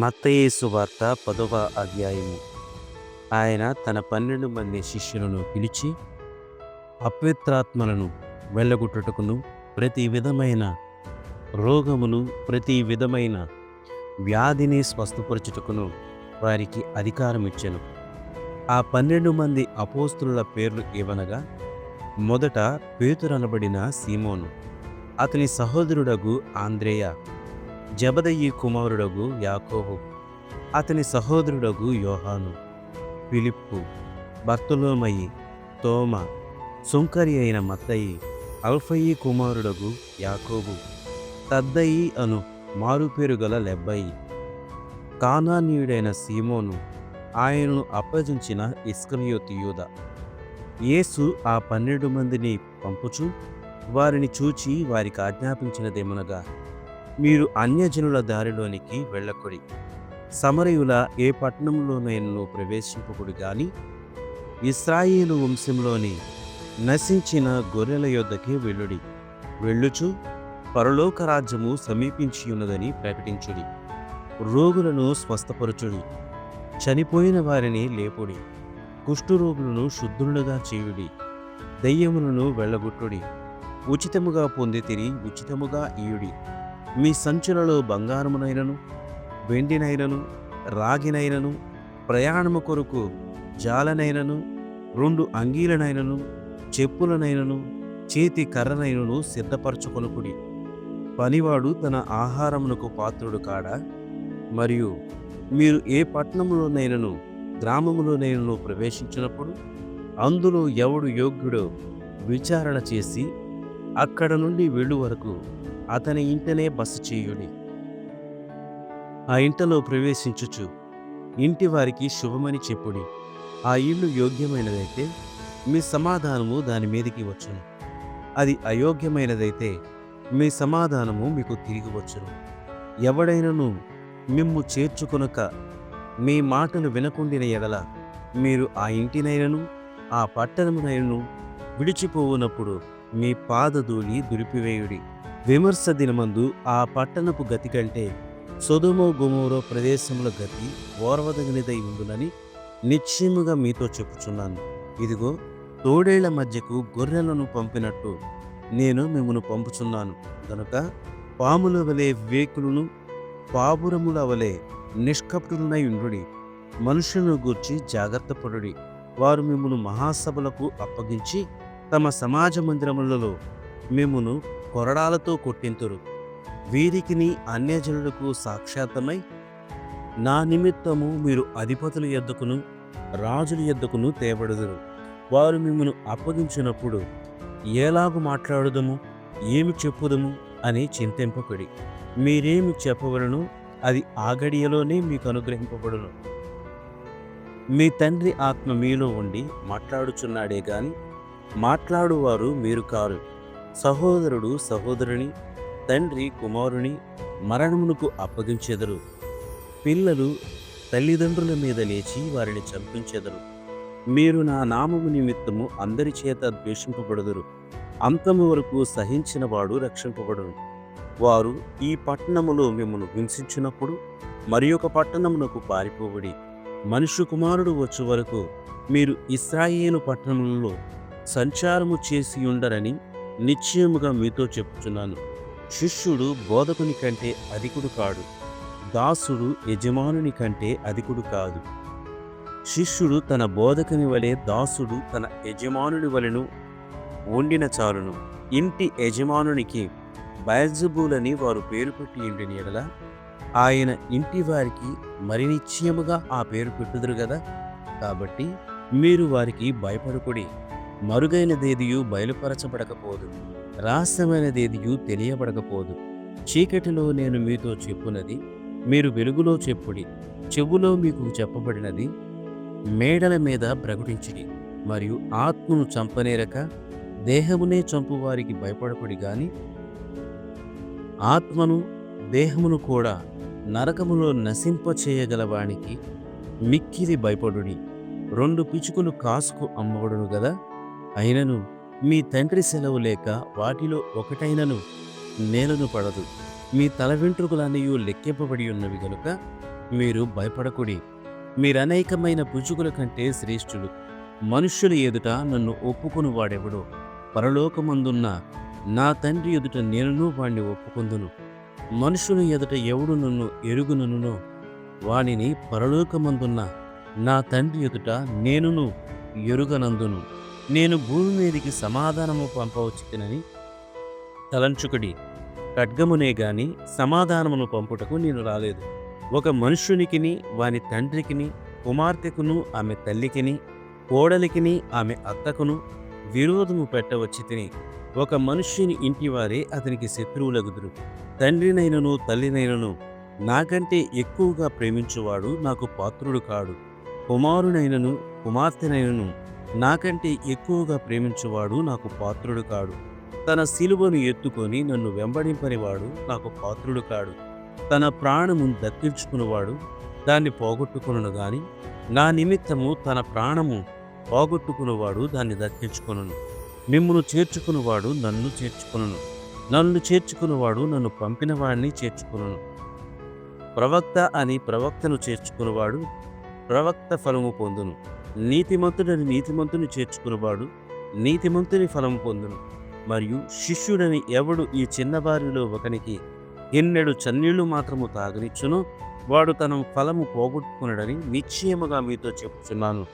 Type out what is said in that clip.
మత్తయేసు వార్త పదవ అధ్యాయము. ఆయన తన పన్నెండు మంది శిష్యులను పిలిచి అపవిత్రాత్మలను వెళ్ళగొట్టుటకును ప్రతి విధమైన రోగమును ప్రతి విధమైన వ్యాధిని స్వస్థపరచుటకును వారికి అధికారం ఇచ్చెను ఆ పన్నెండు మంది అపోస్తుల పేర్లు ఇవ్వనగా మొదట పేతురనబడిన సీమోను అతని సహోదరుడగు ఆంద్రేయ జబదయి కుమారుడగు యాకోబు అతని సహోదరుడగు యోహాను పిలిప్పు బర్తులోమయి తోమ సుంకరి అయిన మత్తయి అల్ఫయి కుమారుడగు యాకోబు తద్దయి అను మారుపేరు గల లెబ్బయి. కానానీయుడైన సీమోను ఆయనను అప్పజించిన ఇస్కరియోతు యూద. యేసు ఆ పన్నెండు మందిని పంపుచు వారిని చూచి వారికి ఆజ్ఞాపించినదేమనగా మీరు అన్యజనుల దారిలోనికి వెళ్ళకుడి. సమరయుల ఏ పట్టణంలోనైనా ప్రవేశింపకుడు గాని ఇస్రాయేలు వంశంలోని నశించిన గొర్రెల యొద్దకే వెళ్ళుడి. వెళ్ళుచు పరలోక రాజ్యము సమీపించి ఉన్నదని ప్రకటించుడి. రోగులను స్వస్థపరచుడి. చనిపోయిన వారిని లేపుడి. కుష్ఠరోగులను శుద్ధులుగా చేయుడి. దయ్యములను వెళ్ళగొట్టుడి. ఉచితముగా పొందితిరి ఉచితముగా ఇయుడి మీ సంచులలో బంగారమునైనను వెండినైనను రాగినైనను ప్రయాణము కొరకు జాలనైనను రెండు అంగీలనైనను చెప్పులనైనను చేతి కర్రనైనను సిద్ధపరచుకొనుకుడి. పనివాడు తన ఆహారమునకు పాత్రుడు కాడా? మరియు మీరు ఏ పట్టణంలోనైనను గ్రామములోనైనను ప్రవేశించినప్పుడు అందులో ఎవడు యోగ్యుడో విచారణ చేసి అక్కడ నుండి వెళ్ళు వరకు అతని ఇంటనే బస చేయుడి. ఆ ఇంటలో ప్రవేశించుచు ఇంటి వారికి శుభమని చెప్పుడి. ఆ ఇల్లు యోగ్యమైనదైతే మీ సమాధానము దాని మీదకి వచ్చును. అది అయోగ్యమైనదైతే మీ సమాధానము మీకు తిరిగి వచ్చును. ఎవడైనను మిమ్ము చేర్చుకొనక మీ మాటను వినకుండిన ఎడల మీరు ఆ ఇంటినైనను ఆ పట్టణమునైనను విడిచిపోవునప్పుడు మీ పాదధూళి దురిపివేయుడి విమర్శ దినమందు ఆ పట్టణపు గతి కంటే సొదుమో గుమోరో ప్రదేశముల గతి ఓర్వదగినదై ఉండునని నిశ్చయముగా మీతో చెప్పుచున్నాను. ఇదిగో తోడేళ్ళ మధ్యకు గొర్రెలను పంపినట్టు నేను మిమ్మను పంపుచున్నాను. కనుక పాముల వలె వివేకులను పాపురముల వలె నిష్కపటులనై ఉండుడి. మనుషులను గూర్చి జాగ్రత్త పడుడి. వారు మిమ్మను మహాసభలకు అప్పగించి తమ సమాజ మందిరములలో మిమ్మను కొరడాలతో కొట్టింతురు. వీరికిని అన్యజనులకు సాక్షాత్తమై నా నిమిత్తము మీరు అధిపతుల ఎద్దుకును రాజుల ఎద్దకును తేబడుదురు. వారు మిమ్మను అప్పగించినప్పుడు ఏలాగు మాట్లాడుదము ఏమి చెప్పుదము అని చింతింపకుడి మీరేమి చెప్పవలను అది ఆగడియలోనే మీకు అనుగ్రహింపబడును. మీ తండ్రి ఆత్మ మీలో ఉండి మాట్లాడుచున్నాడే గాని మాట్లాడువారు మీరు కారు. సహోదరుడు సహోదరుని తండ్రి కుమారుని మరణమునకు అప్పగించెదరు. పిల్లలు తల్లిదండ్రుల మీద లేచి వారిని చంపించెదరు. మీరు నా నామము నిమిత్తము అందరి చేత ద్వేషింపబడుదురు. అంతము వరకు సహించిన వాడు రక్షింపబడును. వారు ఈ పట్టణములో మిమ్మల్ని హింసించినప్పుడు మరి ఒక పట్టణమునకు పారిపోబడి మనుషు కుమారుడు వచ్చే వరకు మీరు ఇస్రాయేలు పట్టణములలో సంచారము చేసి ఉండరని నిశ్చయముగా మీతో చెప్పుచున్నాను. శిష్యుడు బోధకుని కంటే అధికుడు కాడు. దాసుడు యజమానుని కంటే అధికుడు కాదు. శిష్యుడు తన బోధకుని వలె దాసుడు తన యజమానుని వలెను వండిన చాలును. ఇంటి యజమానునికి బయజబూలని వారు పేరు పెట్టి ఇంటిని ఎడల? ఆయన ఇంటి వారికి మరి నిశ్చయముగా ఆ పేరు పెట్టుదురు కదా కాబట్టి మీరు వారికి భయపడకూడి. మరుగైనదేదియు బయలుపరచబడకపోదు రహస్యమైనదేదియు తెలియబడకపోదు. చీకటిలో నేను మీతో చెప్పునది మీరు వెలుగులో చెప్పుడి చెవులో మీకు చెప్పబడినది మేడల మీద ప్రకటించిడి మరియు ఆత్మను చంపనేరక దేహమునే చంపువారికి భయపడకుడి గాని ఆత్మను దేహమును కూడా నరకములో నశింపచేయగలవానికి మిక్కిలి భయపడుడి. రెండు పిచుకులు కాసుకు అమ్మబడును గదా? అయినను మీ తండ్రి సెలవు లేక వాటిలో ఒకటైనను నేలను పడదు. మీ తల వెంట్రుకలన్నయూ లెక్కింపబడి ఉన్నవి గనుక మీరు భయపడకుడి. మీరనేకమైన పుచ్చుకుల కంటే శ్రేష్ఠులు. మనుష్యుల ఎదుట నన్ను ఒప్పుకుని వాడెవడో. పరలోకమందున్న నా తండ్రి ఎదుట నేనును వాణ్ణి ఒప్పుకుందును. మనుషుల ఎదుట ఎవడు నన్ను ఎరుగుననునో వాణిని పరలోకమందున్న నా తండ్రి ఎదుట నేనును ఎరుగనందును. నేను భూమి మీదికి సమాధానము పంపవచ్చునని తలంచుకుడి ఖడ్గమునే గాని సమాధానమును పంపుటకు నేను రాలేదు. ఒక మనుష్యునికిని వాని తండ్రికిని కుమార్తెకును ఆమె తల్లికిని కోడలికిని ఆమె అత్తకును విరోధము పెట్టవచ్చి తిని ఒక మనుష్యుని ఇంటివారే అతనికి శత్రువులగుదురు. తండ్రినైనను తల్లినైనను నాకంటే ఎక్కువగా ప్రేమించువాడు నాకు పాత్రుడు కాడు. కుమారునైనను కుమార్తెనైనను నాకంటే ఎక్కువగా ప్రేమించేవాడు నాకు పాత్రుడు కాడు. తన శిలువను ఎత్తుకొని నన్ను వెంబడింపనివాడు నాకు పాత్రుడు కాడు. తన ప్రాణము దక్కించుకునివాడు దాన్ని పోగొట్టుకును గాని నా నిమిత్తము తన ప్రాణము పోగొట్టుకున్నవాడు దాన్ని దక్కించుకొనును. మిమ్మును చేర్చుకున్నవాడు నన్ను చేర్చుకొనును. నన్ను చేర్చుకున్నవాడు నన్ను పంపిన వాడిని చేర్చుకొనును. ప్రవక్త అని ప్రవక్తను చేర్చుకున్నవాడు ప్రవక్త ఫలము పొందును. నీతిమంతుడని నీతిమంతుని చేర్చుకున్నవాడు నీతిమంతుని ఫలం పొందును. మరియు శిష్యుడని ఎవడు ఈ చిన్నవారిలో ఒకనికి ఎన్నెడు చన్నీళ్ళు మాత్రము తాగనిచ్చునో వాడు తన ఫలము పోగొట్టుకున్నాడని నిశ్చయముగా మీతో చెప్తున్నాను